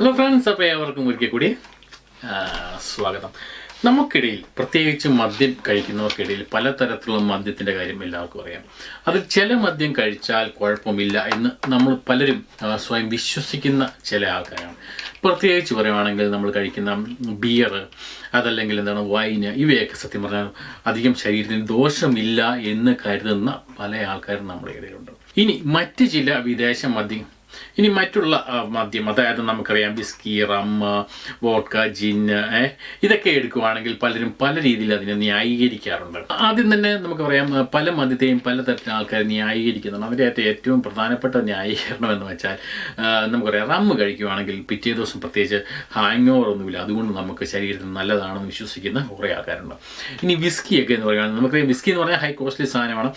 Hello friends അപ്പോൾ ഏവർക്കും ഒരിക്കൽ കൂടി സ്വാഗതം. നമുക്കിടയിൽ പ്രത്യേകിച്ച് മദ്യം കഴിക്കുന്നവർക്കിടയിൽ പലതരത്തിലുള്ള മദ്യത്തിന്റെ കാര്യം എല്ലാവർക്കും അറിയാം. അത് ചില മദ്യം കഴിച്ചാൽ കുഴപ്പമില്ല എന്ന് നമ്മൾ പലരും സ്വയം വിശ്വസിക്കുന്ന ചില ആൾക്കാരാണ്. പ്രത്യേകിച്ച് പറയുവാണെങ്കിൽ നമ്മൾ കഴിക്കുന്ന ബിയർ അതല്ലെങ്കിൽ എന്താണ് വൈന് ഇവയൊക്കെ സത്യം പറഞ്ഞാൽ അധികം ശരീരത്തിന് ദോഷമില്ല എന്ന് കരുതുന്ന പല ആൾക്കാരും നമ്മുടെ ഇടയിലുണ്ട്. ഇനി മറ്റ് ചില വിദേശ മദ്യം ഇനി മറ്റുള്ള മദ്യം അതായത് നമുക്കറിയാം വിസ്കി റം വോഡ്ക ജിന്ന് ഇതൊക്കെ എടുക്കുവാണെങ്കിൽ പലരും പല രീതിയിൽ അതിനെ ന്യായീകരിക്കാറുണ്ട്. ആദ്യം തന്നെ നമുക്ക് പറയാം പല മദ്യത്തെയും പലതരത്തിലുള്ള ആൾക്കാർ ന്യായീകരിക്കുന്നുണ്ട് അവരായിട്ട് ഏറ്റവും പ്രധാനപ്പെട്ട ന്യായീകരണം എന്ന് വെച്ചാൽ നമുക്കറിയാം റമ്മ് കഴിക്കുവാണെങ്കിൽ പിറ്റേ ദിവസം പ്രത്യേകിച്ച് ഹാങ് ഓവർ ഒന്നുമില്ല. അതുകൊണ്ട് നമുക്ക് ശരീരത്തിന് നല്ലതാണെന്ന് വിശ്വസിക്കുന്ന കുറേ ആൾക്കാരുണ്ട്. ഇനി വിസ്കിയൊക്കെ എന്ന് പറയുകയാണെങ്കിൽ നമുക്കറിയാം വിസ്കി എന്ന് പറഞ്ഞാൽ ഹൈ കോസ്റ്റ്ലി സാധനമാണ്.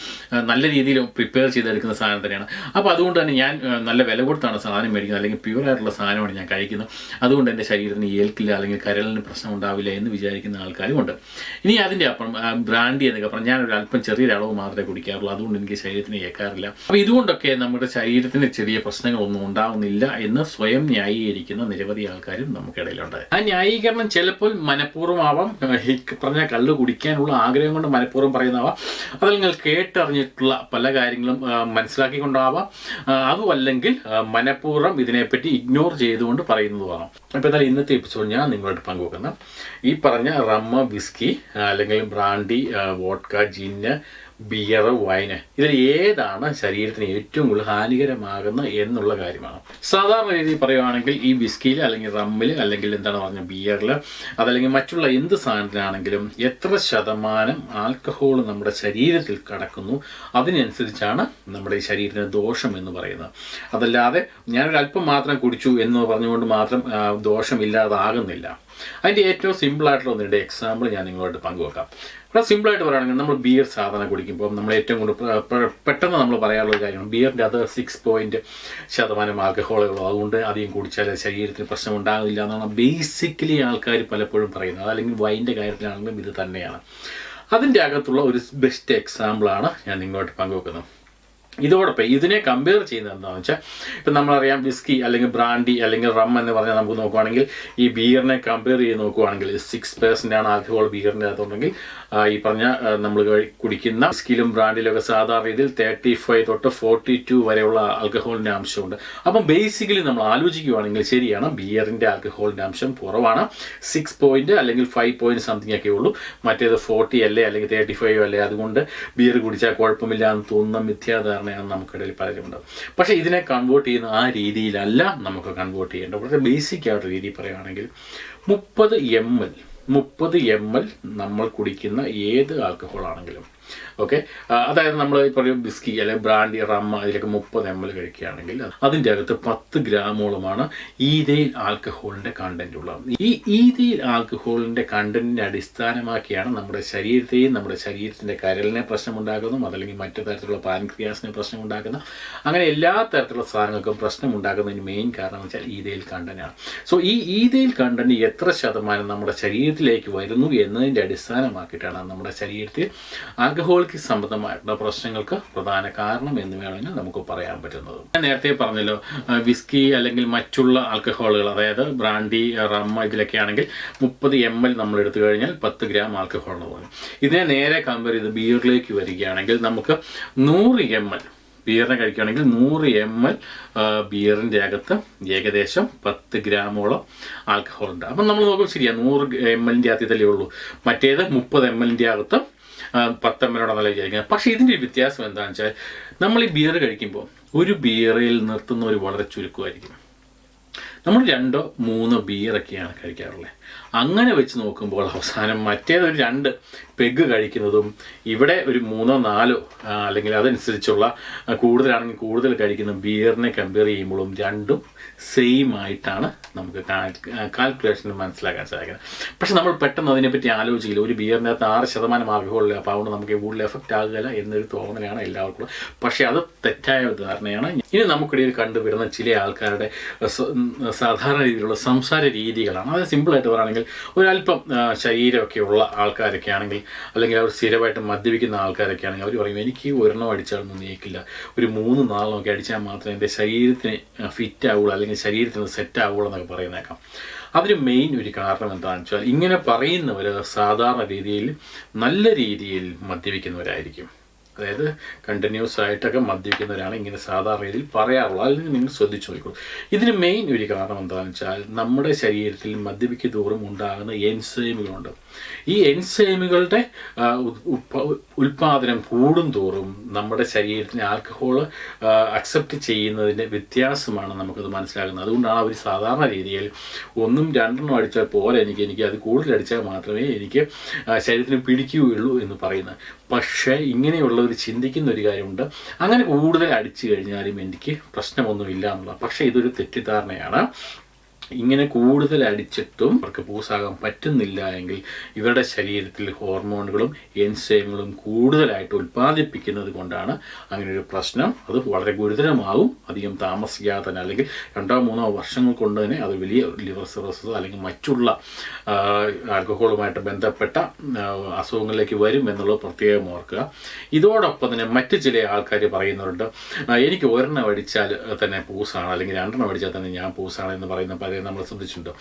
നല്ല രീതിയിൽ പ്രിപ്പയർ ചെയ്തെടുക്കുന്ന സാധനം തന്നെയാണ്. അപ്പോൾ അതുകൊണ്ട് തന്നെ ഞാൻ നല്ല വില കൊടുത്താണ് സാധനം മേടിക്കുന്നത്. അല്ലെങ്കിൽ പ്യൂർ ആയിട്ടുള്ള സാധനമാണ് ഞാൻ കഴിക്കുന്നത്. അതുകൊണ്ട് എന്റെ ശരീരത്തിന് ഏൽക്കില്ല അല്ലെങ്കിൽ കരളിന് പ്രശ്നം ഉണ്ടാവില്ല എന്ന് വിചാരിക്കുന്ന ആൾക്കാരും ഉണ്ട്. ഇനി അതിന്റെ അപ്പുറം ആ, ബ്രാൻഡി എന്നൊക്കെ പറഞ്ഞാൽ ഞാനൊരു അല്പം ചെറിയൊരു അളവ് മാത്രമേ കുടിക്കാറുള്ളൂ. അതുകൊണ്ട് എനിക്ക് ശരീരത്തിന് ഏൽക്കാറില്ല. അപ്പോൾ ഇതുകൊണ്ടൊക്കെ നമ്മുടെ ശരീരത്തിന് ചെറിയ പ്രശ്നങ്ങളൊന്നും ഉണ്ടാവുന്നില്ല എന്ന് സ്വയം ന്യായീകരിക്കുന്ന നിരവധി ആൾക്കാരും നമുക്കിടയിലുണ്ട് ആ ന്യായീകരണം ചിലപ്പോൾ മനഃപൂർവമാവാം. പറഞ്ഞ കള്ള് കുടിക്കാനുള്ള ആഗ്രഹം കൊണ്ട് മനഃപൂർവം പറയുന്നതാവാം. അതല്ലെങ്കിൽ കേട്ടറിഞ്ഞിട്ടുള്ള പല കാര്യങ്ങളും മനസ്സിലാക്കിക്കൊണ്ടാവാം. അതുമല്ലെങ്കിൽ മനഃപൂർവം ഇതിനെപ്പറ്റി ഇഗ്നോർ ചെയ്തുകൊണ്ട് പറയുന്നതുമാണ്. അപ്പോൾ എന്തായാലും ഇന്നത്തെ എപ്പിസോഡ് ഞാൻ നിങ്ങളോട് പങ്കുവെക്കുന്ന. ഈ പറഞ്ഞ റമ്മ വിസ്കി അല്ലെങ്കിൽ ആ, വോഡ്ക ജിന്ന് ബിയർ വൈന്. ഇതിൽ ഏതാണ് ശരീരത്തിന് ഏറ്റവും കൂടുതൽ ഹാനികരമാകുന്ന എന്നുള്ള കാര്യമാണ്. സാധാരണ രീതിയിൽ പറയുകയാണെങ്കിൽ ഈ വിസ്കിയിൽ അല്ലെങ്കിൽ റമ്മിൽ അല്ലെങ്കിൽ എന്താണ് പറഞ്ഞ ബിയറിൽ അതല്ലെങ്കിൽ മറ്റുള്ള എന്ത് സാധനത്തിനാണെങ്കിലും എത്ര ശതമാനം ആൽക്കഹോൾ നമ്മുടെ ശരീരത്തിൽ കടക്കുന്നു അതിനനുസരിച്ചാണ് നമ്മുടെ ഈ ശരീരത്തിന് ദോഷം എന്ന് പറയുന്നത്. അതല്ലാതെ ഞാനൊരു അല്പം മാത്രം കുടിച്ചു എന്ന് പറഞ്ഞുകൊണ്ട് മാത്രം ദോഷമില്ലാതാകുന്നില്ല. അതിന്റെ ഏറ്റവും സിമ്പിളായിട്ടുള്ള ഒന്നിന്റെ എക്സാമ്പിൾ ഞാൻ നിങ്ങളോട് പങ്കുവെക്കാം. ഇവിടെ സിമ്പിളായിട്ട് പറയുകയാണെങ്കിൽ നമ്മൾ ബിയർ സാധനം കുടിക്കുമ്പോൾ നമ്മൾ ഏറ്റവും കൂടുതൽ പെട്ടെന്ന് നമ്മൾ പറയാനുള്ള കാര്യമാണ്. ബിയറിന്റെ അത് സിക്സ് പോയിന്റ് ശതമാനം ആൽക്കഹോളുകളോ അതുകൊണ്ട് അധികം കുടിച്ചാൽ ശരീരത്തിന് പ്രശ്നം ഉണ്ടാകില്ല എന്നാണ് ബേസിക്കലി ആൾക്കാർ പലപ്പോഴും പറയുന്നത്. അല്ലെങ്കിൽ വൈന്റെ കാര്യത്തിലാണെങ്കിലും ഇത് തന്നെയാണ്. അതിന്റെ അകത്തുള്ള ഒരു ബെസ്റ്റ് എക്സാമ്പിളാണ് ഞാൻ നിങ്ങളോട്ട് പങ്കുവെക്കുന്നത്. ഇതോടൊപ്പം ഇതിനെ കമ്പയർ ചെയ്യുന്നത് എന്താണെന്ന് വെച്ചാൽ ഇപ്പം നമ്മളറിയാം വിസ്കി അല്ലെങ്കിൽ ബ്രാൻഡി അല്ലെങ്കിൽ റം എന്ന് പറഞ്ഞാൽ നമുക്ക് നോക്കുവാണെങ്കിൽ ഈ ബിയറിനെ കമ്പയർ ചെയ്ത് നോക്കുവാണെങ്കിൽ സിക്സ് പേഴ്സന്റ് ആണ് ആൽക്കഹോൾ ബിയറിന്റെ അകത്തുണ്ടെങ്കിൽ ഈ പറഞ്ഞ നമ്മൾ കുടിക്കുന്ന വിസ്കിയിലും ബ്രാൻഡിലും ഒക്കെ സാധാരണ രീതിയിൽ തേർട്ടി ഫൈവ് തൊട്ട് ഫോർട്ടി ടു വരെയുള്ള ആൽക്കഹോളിന്റെ അംശമുണ്ട്. അപ്പം ബേസിക്കലി നമ്മൾ ആലോചിക്കുകയാണെങ്കിൽ ശരിയാണ് ബിയറിന്റെ ആൽക്കഹോളിന്റെ അംശം കുറവാണ്. സിക്സ് പോയിന്റ് അല്ലെങ്കിൽ ഫൈവ് പോയിന്റ് സംതിങ് ഒക്കെ ഉള്ളൂ. മറ്റേത് ഫോർട്ടി അല്ലേ അല്ലെങ്കിൽ തേർട്ടി ഫൈവ് അല്ലേ അതുകൊണ്ട് ബിയർ കുടിച്ചാൽ കുഴപ്പമില്ല എന്ന് തോന്നുന്ന മിഥ്യാധാരണയാണ് നമുക്കിടയിൽ പലരുമുണ്ട്. പക്ഷേ ഇതിനെ കൺവേർട്ട് ചെയ്യുന്ന ആ രീതിയിലല്ല നമുക്ക് കൺവേർട്ട് ചെയ്യേണ്ടത്. വളരെ ബേസിക് ആയിട്ട് രീതി പറയുകയാണെങ്കിൽ മുപ്പത് എം എൽ മുപ്പത് എം എൽ നമ്മൾ കുടിക്കുന്ന ഏത് ആൽക്കഹോൾ ആണെങ്കിലും ഓക്കെ? അതായത് നമ്മൾ ഇപ്പോൾ ബിസ്കി അല്ലെങ്കിൽ ബ്രാൻഡി റമ്മ അതിലൊക്കെ മുപ്പത് എം എൽ കഴിക്കുകയാണെങ്കിൽ അതിന്റെ അകത്ത് പത്ത് ഗ്രാമോളമാണ് ഈതയിൽ ആൽക്കഹോളിന്റെ കണ്ടന്റ് ഉള്ളത്. ഈ ഈതയിൽ ആൽക്കഹോളിന്റെ കണ്ടന്റിനെ അടിസ്ഥാനമാക്കിയാണ് നമ്മുടെ ശരീരത്തെയും നമ്മുടെ ശരീരത്തിന്റെ കരലിനെ പ്രശ്നമുണ്ടാക്കുന്നതും അതല്ലെങ്കിൽ മറ്റു തരത്തിലുള്ള പാൻക്രിയാസിന് പ്രശ്നമുണ്ടാക്കുന്ന അങ്ങനെ എല്ലാ തരത്തിലുള്ള സാധനങ്ങൾക്കും പ്രശ്നമുണ്ടാക്കുന്നതിന് മെയിൻ കാരണം എന്ന് വെച്ചാൽ ഈതയിൽ കണ്ടനാണ് സോ ഈ ഈതയിൽ കണ്ടന്റ് എത്ര ശതമാനം നമ്മുടെ ശരീരത്തിലേക്ക് വരുന്നു എന്നതിന്റെ അടിസ്ഥാനമാക്കിയിട്ടാണ് നമ്മുടെ ശരീരത്തിൽ ആൽക്കഹോളിക് സംബന്ധമായിട്ടുള്ള പ്രശ്നങ്ങൾക്ക് പ്രധാന കാരണം എന്ന് വേണമെങ്കിൽ നമുക്ക് പറയാൻ പറ്റുന്നത്. ഞാൻ നേരത്തെ പറഞ്ഞല്ലോ വിസ്കി അല്ലെങ്കിൽ മറ്റുള്ള ആൽക്കഹോളുകൾ അതായത് ബ്രാൻഡി റമ്മ ഇതിലൊക്കെ ആണെങ്കിൽ മുപ്പത് എം എൽ നമ്മൾ എടുത്തു കഴിഞ്ഞാൽ പത്ത് ഗ്രാം ആൽക്കഹോൾ എന്ന് പറയും. ഇതിനെ നേരെ കമ്പയർ ചെയ്ത് ബിയറിലേക്ക് വരികയാണെങ്കിൽ നമുക്ക് നൂറ് എം എൽ ബിയറിനെ കഴിക്കുകയാണെങ്കിൽ നൂറ് എം എൽ ബിയറിന്റെ അകത്ത് ഏകദേശം പത്ത് ഗ്രാമോളം ആൽക്കഹോൾ ഉണ്ട്. അപ്പം നമ്മൾ നോക്കും ശരിയാണ് നൂറ് എം എല്ലിന്റെ അകത്തല്ലേ ഉള്ളൂ. മറ്റേത് മുപ്പത് എം എല്ലിന്റെ അകത്ത് ആ, പത്ത് എം എല്ലോടെ നല്ല വിചാരിക്കുന്നത്. പക്ഷേ ഇതിന്റെ ഒരു വ്യത്യാസം എന്താണെന്ന് വെച്ചാൽ നമ്മൾ ഈ ബിയർ കഴിക്കുമ്പോൾ ഒരു ബിയറിൽ നിർത്തുന്നവർ വളരെ ചുരുക്കമായിരിക്കും. നമ്മൾ രണ്ടോ മൂന്നോ ബിയറൊക്കെയാണ് കഴിക്കാറുള്ളത്. അങ്ങനെ വെച്ച് നോക്കുമ്പോൾ അവസാനം മറ്റേതൊരു രണ്ട് പെഗ് കഴിക്കുന്നതും ഇവിടെ ഒരു മൂന്നോ നാലോ അല്ലെങ്കിൽ അതനുസരിച്ചുള്ള കൂടുതലാണെങ്കിൽ കൂടുതൽ കഴിക്കുന്ന ബിയറിനെ കമ്പയർ ചെയ്യുമ്പോഴും രണ്ടും സെയിം ആയിട്ടാണ് നമുക്ക് കാൽക്കുലേഷനിൽ മനസ്സിലാക്കാൻ സാധിക്കുന്നത്. പക്ഷെ നമ്മൾ പെട്ടെന്ന് അതിനെപ്പറ്റി ആലോചിക്കില്ല. ഒരു ബിയറിന്റെ അകത്ത് ആറ് ശതമാനം ആൽക്കഹോളില്ല അപ്പോൾ അതുകൊണ്ട് നമുക്ക് കൂടുതൽ എഫക്റ്റ് ആകുകയില്ല എന്നൊരു തോന്നലാണ് എല്ലാവർക്കും. പക്ഷേ അത് തെറ്റായ ധാരണയാണ്. ഇനി നമുക്കിടയിൽ കണ്ടുവരുന്ന ചില ആൾക്കാരുടെ സാധാരണ രീതിയിലുള്ള സംസാര രീതികളാണ്. അത് സിമ്പിളായിട്ട് പറയുകയാണെങ്കിൽ ഒരല്പം ശരീരമൊക്കെ ഉള്ള ആൾക്കാരൊക്കെ ആണെങ്കിൽ അല്ലെങ്കിൽ അവർ സ്ഥിരമായിട്ട് മദ്യപിക്കുന്ന ആൾക്കാരൊക്കെ ആണെങ്കിൽ അവർ പറയും എനിക്ക് ഒരെണ്ണം അടിച്ചാലൊന്നും നീക്കില്ല. ഒരു മൂന്ന് നാളൊക്കെ അടിച്ചാൽ മാത്രമേ എന്റെ ശരീരത്തിന് ഫിറ്റ് ആവുള്ളൂ അല്ലെങ്കിൽ ശരീരത്തിന് സെറ്റ് ആവുള്ളൂ എന്നൊക്കെ പറയുന്നേക്കാം. അതിന് മെയിൻ ഒരു കാരണം എന്താണെന്ന് വെച്ചാൽ ഇങ്ങനെ പറയുന്നവർ സാധാരണ രീതിയിൽ നല്ല രീതിയിൽ മദ്യപിക്കുന്നവരായിരിക്കും. അതായത് കണ്ടിന്യൂസ് ആയിട്ടൊക്കെ മദ്യപിക്കുന്നവരാണ് ഇങ്ങനെ സാധാരണ രീതിയിൽ പറയാറുള്ളത്. അതിൽ നിങ്ങൾ ശ്രദ്ധിച്ചു നോക്കൂ. ഇതിന് മെയിൻ ഒരു കാരണം എന്താണെന്ന് വെച്ചാൽ നമ്മുടെ ശരീരത്തിൽ മദ്യപിക്ക് തോറും ഉണ്ടാകുന്ന എൻസൈമുകളുണ്ട് ഈ എൻസൈമുകളുടെ ഉൽപാദനം കൂടും തോറും നമ്മുടെ ശരീരത്തിന് ആൽക്കഹോൾ അക്സെപ്റ്റ് ചെയ്യുന്നതിന്റെ വ്യത്യാസമാണ് നമുക്കത് മനസ്സിലാകുന്നത്. അതുകൊണ്ടാണ് അവർ സാധാരണ രീതിയിൽ ഒന്നും രണ്ടെണ്ണം അടിച്ചാൽ പോലെ എനിക്ക് എനിക്ക് അത് കൂടുതൽ അടിച്ചാൽ മാത്രമേ എനിക്ക് ശരീരത്തിന് പിടിക്കുകയുള്ളൂ എന്ന് പറയുന്നത്. പക്ഷേ ഇങ്ങനെയുള്ളവർ ചിന്തിക്കുന്ന ഒരു കാര്യമുണ്ട്. അങ്ങനെ കൂടുതൽ അടിച്ചു കഴിഞ്ഞാലും എനിക്ക് പ്രശ്നമൊന്നുമില്ല എന്നുള്ള പക്ഷേ ഇതൊരു തെറ്റിദ്ധാരണയാണ്. ഇങ്ങനെ കൂടുതൽ അടിച്ചിട്ടും അവർക്ക് പൂസാകാൻ പറ്റുന്നില്ല എങ്കിൽ ഇവരുടെ ശരീരത്തിൽ ഹോർമോണുകളും എൻസൈമുകളും കൂടുതലായിട്ട് ഉൽപ്പാദിപ്പിക്കുന്നത് കൊണ്ടാണ് അങ്ങനെ ഒരു പ്രശ്നം. അത് വളരെ ഗുരുതരമാകും അധികം താമസിക്കാതെ തന്നെ അല്ലെങ്കിൽ രണ്ടോ മൂന്നോ വർഷങ്ങൾ കൊണ്ട് തന്നെ അത് വലിയ ലിവർ സിറോസിസ് അല്ലെങ്കിൽ മറ്റുള്ള ആൽക്കഹോളുമായിട്ട് ബന്ധപ്പെട്ട അസുഖങ്ങളിലേക്ക് വരും എന്നുള്ളത് പ്രത്യേകം ഓർക്കുക. ഇതോടൊപ്പം തന്നെ മറ്റ് ചില ആൾക്കാർ പറയുന്നവരുണ്ട് എനിക്ക് ഒരെണ്ണം അടിച്ചാൽ തന്നെ പൂസാണ് അല്ലെങ്കിൽ രണ്ടെണ്ണം അടിച്ചാൽ തന്നെ ഞാൻ പൂസാണ് എന്ന് പറയുന്ന പലരും നമ്മൾ ശ്രദ്ധിച്ചിട്ടുണ്ട്.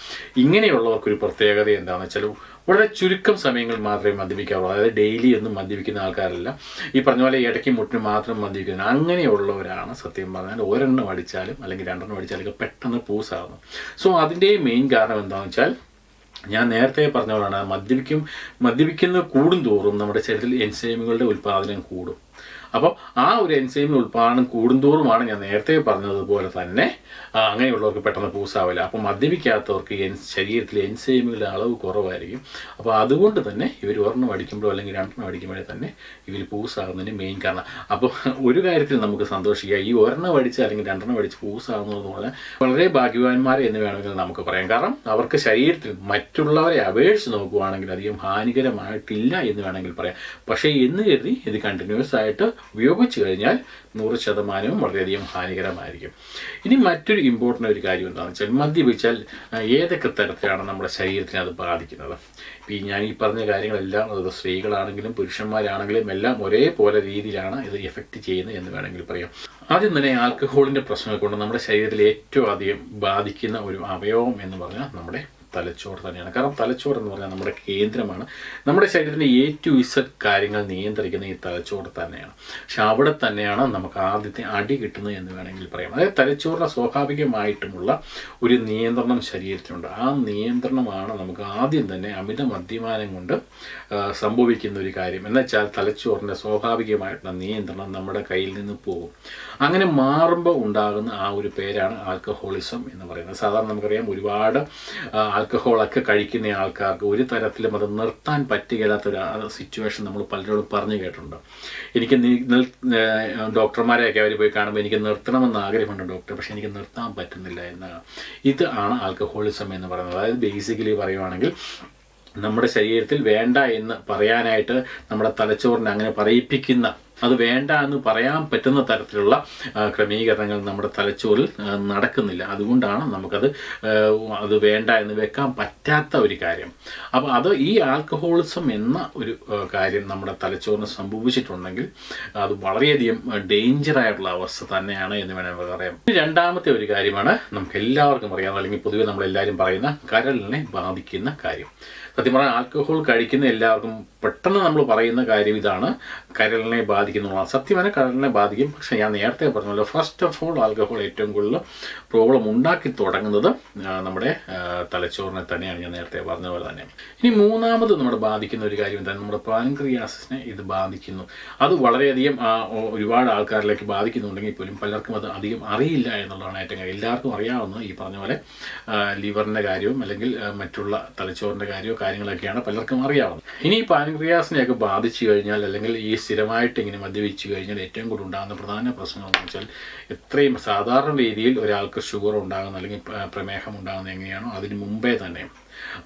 ഇങ്ങനെയുള്ളവർക്കൊരു പ്രത്യേകത എന്താണെന്ന് വെച്ചാൽ വളരെ ചുരുക്കം സമയങ്ങൾ മാത്രമേ മദ്യപിക്കാറുള്ളൂ അതായത് ഡെയിലി ഒന്നും മദ്യപിക്കുന്ന ആൾക്കാരല്ല. ഈ പറഞ്ഞ പോലെ ഇടയ്ക്ക് മുട്ടിന് മാത്രം മദ്യപിക്കുന്നത് അങ്ങനെയുള്ളവരാണ് സത്യം പറഞ്ഞാൽ ഒരെണ്ണം അടിച്ചാലും അല്ലെങ്കിൽ രണ്ടെണ്ണം അടിച്ചാലും പെട്ടെന്ന് പൂസാകുന്നു സോ അതിന്റെ മെയിൻ കാരണം എന്താണെന്ന് വെച്ചാൽ ഞാൻ നേരത്തെ പറഞ്ഞ പോലെയാണ് മദ്യപിക്കും മദ്യപിക്കുന്ന കൂടും തോറും നമ്മുടെ ശരീരത്തിൽ എൻസൈമുകളുടെ ഉൽപ്പാദനം കൂടും. അപ്പോൾ ആ ഒരു എൻസൈമിന് ഉൽപ്പാദനം കൂടുന്തോറുമാണ് ഞാൻ നേരത്തെ പറഞ്ഞതുപോലെ തന്നെ അങ്ങനെയുള്ളവർക്ക് പെട്ടെന്ന് പൂസാവില്ല. അപ്പോൾ മദ്യപിക്കാത്തവർക്ക് എൻ ശരീരത്തിലെ എൻസൈമുകളുടെ അളവ് കുറവായിരിക്കും. അപ്പോൾ അതുകൊണ്ട് തന്നെ ഇവർ ഒരെണ്ണം അടിക്കുമ്പോഴോ അല്ലെങ്കിൽ രണ്ടെണ്ണം അടിക്കുമ്പോഴേ തന്നെ ഇവർ പൂസാകുന്നതിന് മെയിൻ കാരണം. അപ്പോൾ ഒരു കാര്യത്തിൽ നമുക്ക് സന്തോഷിക്കുക ഈ ഒരെണ്ണം അടിച്ച് അല്ലെങ്കിൽ രണ്ടെണ്ണം അടിച്ച് പൂസാകുന്നത് എന്ന് പറഞ്ഞാൽ വളരെ ഭാഗ്യവാന്മാർ എന്ന് വേണമെങ്കിൽ നമുക്ക് പറയാം. കാരണം അവർക്ക് ശരീരത്തിൽ മറ്റുള്ളവരെ അപേക്ഷിച്ച് നോക്കുകയാണെങ്കിൽ അധികം ഹാനികരമായിട്ടില്ല എന്ന് വേണമെങ്കിൽ പറയാം. പക്ഷേ എന്ന് കരുതി ഇത് കണ്ടിന്യൂസ് ആയിട്ട് ഉപയോഗിച്ച് കഴിഞ്ഞാൽ നൂറ് ശതമാനവും വളരെയധികം ഹാനികരമായിരിക്കും. ഇനി മറ്റൊരു ഇമ്പോർട്ടന്റ് ഒരു കാര്യം എന്താണെന്ന് വെച്ചാൽ മദ്യപിച്ചാൽ ഏതൊക്കെ തരത്തിലാണ് നമ്മുടെ ശരീരത്തിനെ അത് ബാധിക്കുന്നത്? ഈ ഞാൻ ഈ പറഞ്ഞ കാര്യങ്ങളെല്ലാം അത് സ്ത്രീകളാണെങ്കിലും പുരുഷന്മാരാണെങ്കിലും എല്ലാം ഒരേപോലെ രീതിയിലാണ് ഇത് എഫക്റ്റ് ചെയ്യുന്നത് എന്ന് വേണമെങ്കിൽ പറയാം. ആദ്യം തന്നെ ആൽക്കഹോളിന്റെ പ്രശ്നങ്ങൾ കൊണ്ട് നമ്മുടെ ശരീരത്തിൽ ഏറ്റവും അധികം ബാധിക്കുന്ന ഒരു അവയവം എന്ന് പറഞ്ഞാൽ നമ്മുടെ തലച്ചോറ് തന്നെയാണ്. കാരണം തലച്ചോറ് എന്ന് പറഞ്ഞാൽ നമ്മുടെ കേന്ദ്രമാണ്. നമ്മുടെ ശരീരത്തിന്റെ എ ടു ഇസഡ് കാര്യങ്ങൾ നിയന്ത്രിക്കുന്ന ഈ തലച്ചോറ് തന്നെയാണ്. പക്ഷെ അവിടെ തന്നെയാണ് നമുക്ക് ആദ്യത്തെ അടി കിട്ടുന്നത് എന്ന് വേണമെങ്കിൽ പറയാം. അതായത് തലച്ചോറിന് സ്വാഭാവികമായിട്ടുമുള്ള ഒരു നിയന്ത്രണം ശരീരത്തിനുണ്ട്. ആ നിയന്ത്രണമാണ് നമുക്ക് ആദ്യം തന്നെ അമിത മദ്യപാനം കൊണ്ട് സംഭവിക്കുന്ന ഒരു കാര്യം. എന്ന് വെച്ചാൽ തലച്ചോറിന്റെ സ്വാഭാവികമായിട്ടുള്ള നിയന്ത്രണം നമ്മുടെ കയ്യിൽ നിന്ന് പോകും. അങ്ങനെ മാറുമ്പോൾ ഉണ്ടാകുന്ന ആ ഒരു പേരാണ് ആൽക്കഹോളിസം എന്ന് പറയുന്നത്. സാധാരണ നമുക്കറിയാം ഒരുപാട് ആൽക്കഹോളൊക്കെ കഴിക്കുന്ന ആൾക്കാർക്ക് ഒരു തരത്തിലും അത് നിർത്താൻ പറ്റുകയില്ലാത്തൊരു സിറ്റുവേഷൻ നമ്മൾ പലരോടും പറഞ്ഞു കേട്ടിട്ടുണ്ട്. എനിക്ക് ഡോക്ടർമാരെയൊക്കെ അവർ പോയി കാണുമ്പോൾ എനിക്ക് നിർത്തണമെന്ന് ആഗ്രഹമുണ്ട് ഡോക്ടർ പക്ഷേ എനിക്ക് നിർത്താൻ പറ്റുന്നില്ല എന്നാണ് ഇത് ആണ് ആൽക്കഹോളിസം എന്ന് പറയുന്നത്. അതായത് ബേസിക്കലി പറയുവാണെങ്കിൽ നമ്മുടെ ശരീരത്തിൽ വേണ്ട എന്ന് പറയാനായിട്ട് നമ്മുടെ തലച്ചോറിനെ അങ്ങനെ പറയിപ്പിക്കുന്ന അത് വേണ്ട എന്ന് പറയാൻ പറ്റുന്ന തരത്തിലുള്ള ക്രമീകരണങ്ങൾ നമ്മുടെ തലച്ചോറിൽ നടക്കുന്നില്ല. അതുകൊണ്ടാണ് നമുക്കത് അത് വേണ്ട എന്ന് വെക്കാൻ പറ്റാത്ത ഒരു കാര്യം. അപ്പോൾ അത് ഈ ആൽക്കഹോളിസം എന്ന ഒരു കാര്യം നമ്മുടെ തലച്ചോറിന് സംഭവിച്ചിട്ടുണ്ടെങ്കിൽ അത് വളരെയധികം ഡേഞ്ചറായിട്ടുള്ള അവസ്ഥ തന്നെയാണ് എന്ന് വേണമെങ്കിൽ പറയാം. രണ്ടാമത്തെ ഒരു കാര്യമാണ് നമുക്ക് എല്ലാവർക്കും അറിയാം അല്ലെങ്കിൽ പൊതുവെ നമ്മളെല്ലാവരും പറയുന്ന കരളിനെ ബാധിക്കുന്ന കാര്യം. സത്യം പറഞ്ഞാൽ ആൽക്കഹോൾ കഴിക്കുന്ന എല്ലാവർക്കും പെട്ടെന്ന് നമ്മൾ പറയുന്ന കാര്യം ഇതാണ്. കരളിനെ ബാധിക്കുന്നുള്ളതാണ് സത്യമാണ് കരളിനെ ബാധിക്കും. പക്ഷേ ഞാൻ നേരത്തെ പറഞ്ഞല്ലോ ഫസ്റ്റ് ഓഫ് ഓൾ ആൽക്കഹോൾ ഏറ്റവും കൂടുതൽ പ്രോബ്ലം ഉണ്ടാക്കി തുടങ്ങുന്നത് നമ്മുടെ തലച്ചോറിനെ തന്നെയാണ്. ഞാൻ നേരത്തെ പറഞ്ഞ പോലെ തന്നെ. ഇനി മൂന്നാമത് നമ്മുടെ ബാധിക്കുന്ന ഒരു കാര്യം എന്താണ്? നമ്മുടെ പാൻക്രിയാസിനെ ഇത് ബാധിക്കുന്നു. അത് വളരെയധികം ഒരുപാട് ആൾക്കാരിലേക്ക് ബാധിക്കുന്നുണ്ടെങ്കിൽ പോലും പലർക്കും അത് അധികം അറിയില്ല എന്നുള്ളതാണ് ഏറ്റവും എല്ലാവർക്കും അറിയാവുന്നത് ഈ പറഞ്ഞ പോലെ ലിവറിന്റെ കാര്യവും അല്ലെങ്കിൽ മറ്റുള്ള തലച്ചോറിന്റെ കാര്യവും കാര്യങ്ങളൊക്കെയാണ് പലർക്കും അറിയാവുന്നത്. ഇനി പാൻക്രിയാസിനെയൊക്കെ ബാധിച്ചു കഴിഞ്ഞാൽ അല്ലെങ്കിൽ ഈ സ്ഥിരമായിട്ട് ഇങ്ങനെ മദ്യപിച്ചു കഴിഞ്ഞാൽ ഏറ്റവും കൂടുതൽ ഉണ്ടാകുന്ന പ്രധാന പ്രശ്നം എന്ന് വെച്ചാൽ എത്രയും സാധാരണ രീതിയിൽ ഒരാൾക്ക് ഷുഗർ ഉണ്ടാകുന്ന അല്ലെങ്കിൽ പ്രമേഹം ഉണ്ടാകുന്ന എങ്ങനെയാണോ അതിന് മുമ്പേ തന്നെ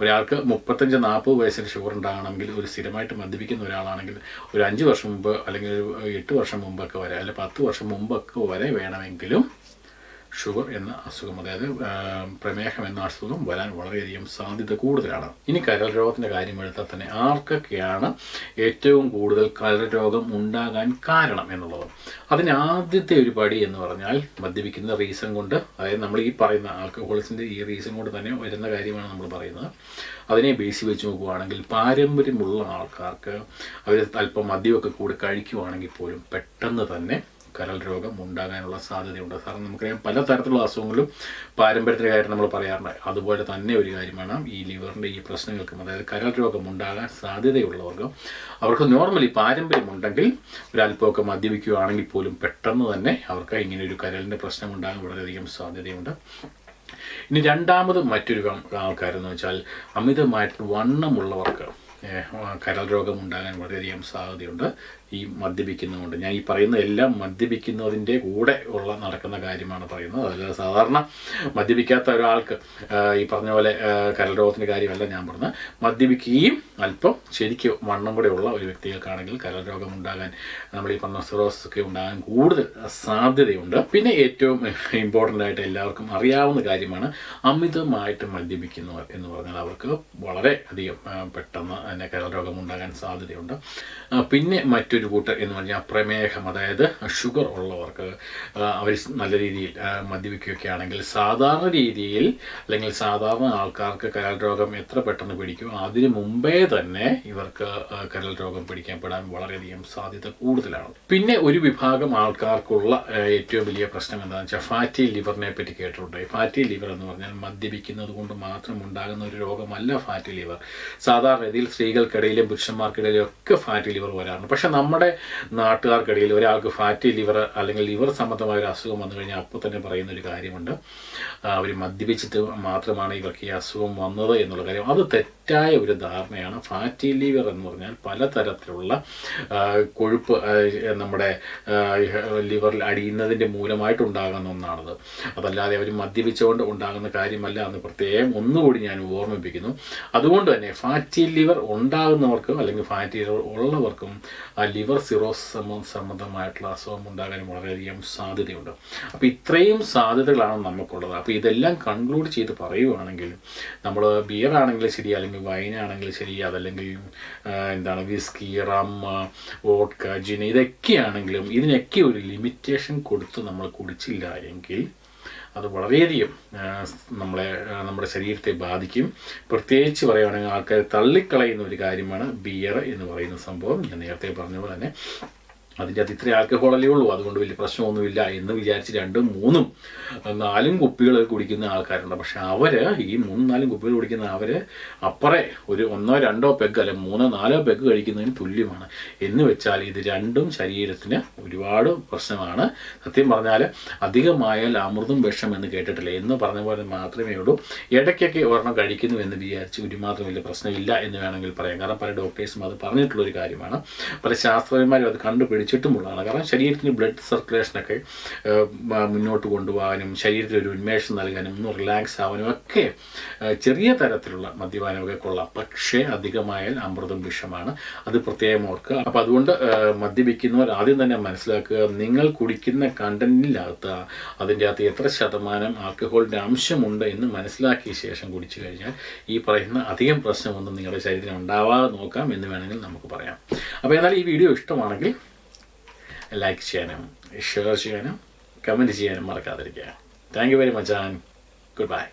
ഒരാൾക്ക് മുപ്പത്തഞ്ച് നാൽപ്പത് വയസ്സിൽ ഷുഗർ ഉണ്ടാകണമെങ്കിൽ ഒരു സ്ഥിരമായിട്ട് മദ്യപിക്കുന്ന ഒരാളാണെങ്കിൽ ഒരു അഞ്ച് വർഷം മുമ്പ് അല്ലെങ്കിൽ ഒരു എട്ട് വർഷം മുമ്പൊക്കെ വരെ അല്ലെങ്കിൽ പത്ത് വർഷം മുമ്പൊക്കെ വരെ വേണമെങ്കിലും ഷുഗർ എന്ന അസുഖം അതായത് പ്രമേഹം എന്ന അസുഖം വരാൻ വളരെയധികം സാധ്യത കൂടുതലാണ്. ഇനി കരൾ രോഗത്തിന്റെ കാര്യം എടുത്താൽ തന്നെ ആർക്കൊക്കെയാണ് ഏറ്റവും കൂടുതൽ കരൾ രോഗം ഉണ്ടാകാൻ കാരണം എന്നുള്ളത്. അതിന് ആദ്യത്തെ ഒരു പടി എന്ന് പറഞ്ഞാൽ മദ്യപിക്കുന്ന റീസൺ കൊണ്ട് അതായത് നമ്മൾ ഈ പറയുന്ന ആൽക്കഹോളിസിന്റെ ഈ റീസൺ കൊണ്ട് തന്നെ വരുന്ന കാര്യമാണ് നമ്മൾ പറയുന്നത്. അതിനെ ബേസി വെച്ച് നോക്കുകയാണെങ്കിൽ പാരമ്പര്യമുള്ള ആൾക്കാർക്ക് അവർ അല്പം മദ്യമൊക്കെ കൂടി കഴിക്കുവാണെങ്കിൽ പോലും പെട്ടെന്ന് തന്നെ കരൾ രോഗം ഉണ്ടാകാനുള്ള സാധ്യതയുണ്ട്. സാർ നമുക്കറിയാം പല തരത്തിലുള്ള അസുഖങ്ങളും പാരമ്പര്യത്തിന്റെ കാര്യം നമ്മൾ പറയാറുണ്ട്. അതുപോലെ തന്നെ ഒരു കാര്യമാണ് ഈ ലിവറിന്റെ ഈ പ്രശ്നങ്ങൾക്കും അതായത് കരൾ രോഗം ഉണ്ടാകാൻ സാധ്യതയുള്ളവർക്ക് അവർക്ക് നോർമലി പാരമ്പര്യമുണ്ടെങ്കിൽ ഒരല്പമൊക്കെ മദ്യപിക്കുകയാണെങ്കിൽ പോലും പെട്ടെന്ന് തന്നെ അവർക്ക് ഇങ്ങനെ ഒരു കരളിന്റെ പ്രശ്നം ഉണ്ടാകാൻ വളരെയധികം സാധ്യതയുണ്ട്. ഇനി രണ്ടാമത് മറ്റൊരു ആൾക്കാരെന്ന് വെച്ചാൽ അമിതമായിട്ട് വണ്ണമുള്ളവർക്ക് കരൾ രോഗം ഉണ്ടാകാൻ വളരെയധികം സാധ്യതയുണ്ട്. ഈ മദ്യപിക്കുന്നതുകൊണ്ട്. ഞാൻ ഈ പറയുന്ന എല്ലാം മദ്യപിക്കുന്നതിന്റെ കൂടെ ഉള്ള നടക്കുന്ന കാര്യമാണ് പറയുന്നത്. അതായത് സാധാരണ മദ്യപിക്കാത്ത ഒരാൾക്ക് ഈ പറഞ്ഞ പോലെ കരൽരോഗത്തിന്റെ കാര്യമല്ല ഞാൻ പറഞ്ഞത്. മദ്യപിക്കുകയും അല്പം ശരിക്കും വണ്ണം കൂടെ ഉള്ള ഒരു വ്യക്തികൾക്കാണെങ്കിൽ കരൾ രോഗം ഉണ്ടാകാൻ നമ്മൾ ഈ പറഞ്ഞ സിറോസിസ് ഒക്കെ ഉണ്ടാകാൻ കൂടുതൽ സാധ്യതയുണ്ട്. പിന്നെ ഏറ്റവും ഇമ്പോർട്ടന്റ് ആയിട്ട് എല്ലാവർക്കും അറിയാവുന്ന കാര്യമാണ് അമിതമായിട്ട് മദ്യപിക്കുന്നവർ എന്ന് പറഞ്ഞാൽ അവർക്ക് വളരെ അധികം പെട്ടെന്ന് തന്നെ കരൽ രോഗം ഉണ്ടാകാൻ സാധ്യതയുണ്ട്. പിന്നെ പിന്നെ മറ്റൊരു കൂട്ടർ എന്ന് പറഞ്ഞാൽ പ്രമേഹം അതായത് ഷുഗർ ഉള്ളവർക്ക് അവർ നല്ല രീതിയിൽ മദ്യപിക്കുകയൊക്കെ ആണെങ്കിൽ സാധാരണ രീതിയിൽ അല്ലെങ്കിൽ സാധാരണ ആൾക്കാർക്ക് കരൾ രോഗം എത്ര പെട്ടെന്ന് പിടിക്കും അതിന് മുമ്പേ തന്നെ ഇവർക്ക് കരൽ രോഗം പിടിക്കപ്പെടാൻ വളരെയധികം സാധ്യത കൂടുതലാണ്. പിന്നെ ഒരു വിഭാഗം ആൾക്കാർക്കുള്ള ഏറ്റവും വലിയ പ്രശ്നം എന്താണെന്ന് വെച്ചാൽ ഫാറ്റി ലിവറിനെ പറ്റി കേട്ടിട്ടുണ്ട്. ഫാറ്റി ലിവർ എന്ന് പറഞ്ഞാൽ മദ്യപിക്കുന്നത് കൊണ്ട് മാത്രം ഉണ്ടാകുന്ന ഒരു രോഗമല്ല ഫാറ്റി ലിവർ. സാധാരണ രീതിയിൽ സ്ത്രീകൾക്കിടയിലും പുരുഷന്മാർക്കിടയിലും ഒക്കെ ഫാറ്റി ലിവർ വരാറുണ്ട്. പക്ഷെ നമ്മുടെ നാട്ടുകാർക്കിടയിൽ ഒരാൾക്ക് ഫാറ്റി ലിവർ അല്ലെങ്കിൽ ലിവർ സംബന്ധമായ ഒരു അസുഖം വന്നു കഴിഞ്ഞാൽ അപ്പോൾ തന്നെ പറയുന്ന ഒരു കാര്യമുണ്ട് അവർ മദ്യപിച്ചിട്ട് മാത്രമാണ് ഇവർക്ക് ഈ അസുഖം വന്നത് എന്നുള്ള കാര്യം. അത് തെറ്റായ ഒരു ധാരണയാണ്. ഫാറ്റി ലിവർ എന്ന് പറഞ്ഞാൽ പലതരത്തിലുള്ള കൊഴുപ്പ് നമ്മുടെ ലിവറിൽ അടിയുന്നതിന്റെ മൂലമായിട്ടുണ്ടാകുന്ന ഒന്നാണത്. അതല്ലാതെ അവർ മദ്യപിച്ചുകൊണ്ട് ഉണ്ടാകുന്ന കാര്യമല്ല എന്ന് പ്രത്യേകം ഒന്നുകൂടി ഞാൻ ഓർമ്മിപ്പിക്കുന്നു. അതുകൊണ്ട് തന്നെ ഫാറ്റി ലിവർ ഉണ്ടാകുന്നവർക്കും അല്ലെങ്കിൽ ഫാറ്റി ലിവർ ഉള്ളവർക്കും ലിവർ സിറോസ് സംബന്ധമായിട്ടുള്ള അസുഖം ഉണ്ടാകാൻ വളരെയധികം സാധ്യതയുണ്ട്. അപ്പോൾ ഇത്രയും സാധ്യതകളാണ് നമുക്കുള്ളത്. അപ്പോൾ ഇതെല്ലാം കൺക്ലൂഡ് ചെയ്ത് പറയുവാണെങ്കിൽ നമ്മൾ ബിയർ ആണെങ്കിലും ശരി അല്ലെങ്കിൽ വൈനാണെങ്കിലും ശരി അതല്ലെങ്കിൽ എന്താണ് വിസ്കി റം വോഡ്ക ജിൻ ഇതൊക്കെയാണെങ്കിലും ഇതിനൊക്കെ ഒരു ലിമിറ്റേഷൻ കൊടുത്ത് നമ്മൾ കുടിച്ചില്ല എങ്കിൽ അത് വളരെയധികം നമ്മളെ നമ്മുടെ ശരീരത്തെ ബാധിക്കും. പ്രത്യേകിച്ച് പറയുകയാണെങ്കിൽ ആൾക്കാർ തള്ളിക്കളയുന്ന ഒരു കാര്യമാണ് ബിയർ എന്ന് പറയുന്ന സംഭവം ഞാൻ നേരത്തെ പറഞ്ഞ പോലെ തന്നെ. അതിന്റെ അത് ഇത്ര ആൽക്കഹോളല്ലേ ഉള്ളൂ. അതുകൊണ്ട് വലിയ പ്രശ്നമൊന്നുമില്ല എന്ന് വിചാരിച്ച് രണ്ടും മൂന്നും നാലും കുപ്പികൾ കുടിക്കുന്ന ആൾക്കാരുണ്ട്. പക്ഷെ അവർ ഈ മൂന്നും നാലും കുപ്പികൾ കുടിക്കുന്ന അവർ അപ്പറെ ഒരു ഒന്നോ രണ്ടോ പെഗ് അല്ലെ മൂന്നോ നാലോ പെഗ് കഴിക്കുന്നതിന് തുല്യമാണ്. എന്ന് വെച്ചാൽ ഇത് രണ്ടും ശരീരത്തിന് ഒരുപാട് പ്രശ്നമാണ്. സത്യം പറഞ്ഞാൽ അധികമായാൽ അമൃതും വിഷം എന്ന് കേട്ടിട്ടില്ല? എന്ന് പറഞ്ഞ പോലെ മാത്രമേ ഉള്ളൂ. ഇടയ്ക്കൊക്കെ ഒരെണ്ണം കഴിക്കുന്നു എന്ന് വിചാരിച്ച് ഒരു മാത്രം വലിയ പ്രശ്നമില്ല എന്ന് വേണമെങ്കിൽ പറയാം. കാരണം പല ഡോക്ടേഴ്സും അത് പറഞ്ഞിട്ടുള്ളൊരു കാര്യമാണ്. പല ശാസ്ത്രജ്ഞന്മാരും അത് കണ്ടുപിടിച്ചിട്ടുമുള്ളതാണ് കാരണം ശരീരത്തിന് ബ്ലഡ് സർക്കുലേഷനൊക്കെ മുന്നോട്ട് കൊണ്ടുപോകാനും ശരീരത്തിന് ഒരു ഉന്മേഷം നൽകാനും ഒന്ന് റിലാക്സ് ആവാനും ഒക്കെ ചെറിയ തരത്തിലുള്ള മദ്യപാനമൊക്കെ കൊള്ളാം. പക്ഷേ അധികമായാൽ അമൃതം വിഷമാണ്. അത് പ്രത്യേകം ഓർക്കുക. അപ്പോൾ അതുകൊണ്ട് മദ്യപിക്കുന്നവർ ആദ്യം തന്നെ മനസ്സിലാക്കുക നിങ്ങൾ കുടിക്കുന്ന കണ്ടന്റിനകത്ത് അതിന്റെ അകത്ത് എത്ര ശതമാനം ആൽക്കഹോളിന്റെ അംശമുണ്ട് എന്ന് മനസ്സിലാക്കിയ ശേഷം കുടിച്ചു കഴിഞ്ഞാൽ ഈ പറയുന്ന അധികം പ്രശ്നമൊന്നും നിങ്ങളുടെ ശരീരത്തിന് ഉണ്ടാവാതെ നോക്കാം എന്ന് വേണമെങ്കിൽ നമുക്ക് പറയാം. അപ്പോൾ എന്നാൽ ഈ വീഡിയോ ഇഷ്ടമാണെങ്കിൽ ലൈക്ക് ചെയ്യാനും ഷെയർ ചെയ്യാനും കമന്റ് ചെയ്യാനും മറക്കാതിരിക്കുക. Thank you very much and good bye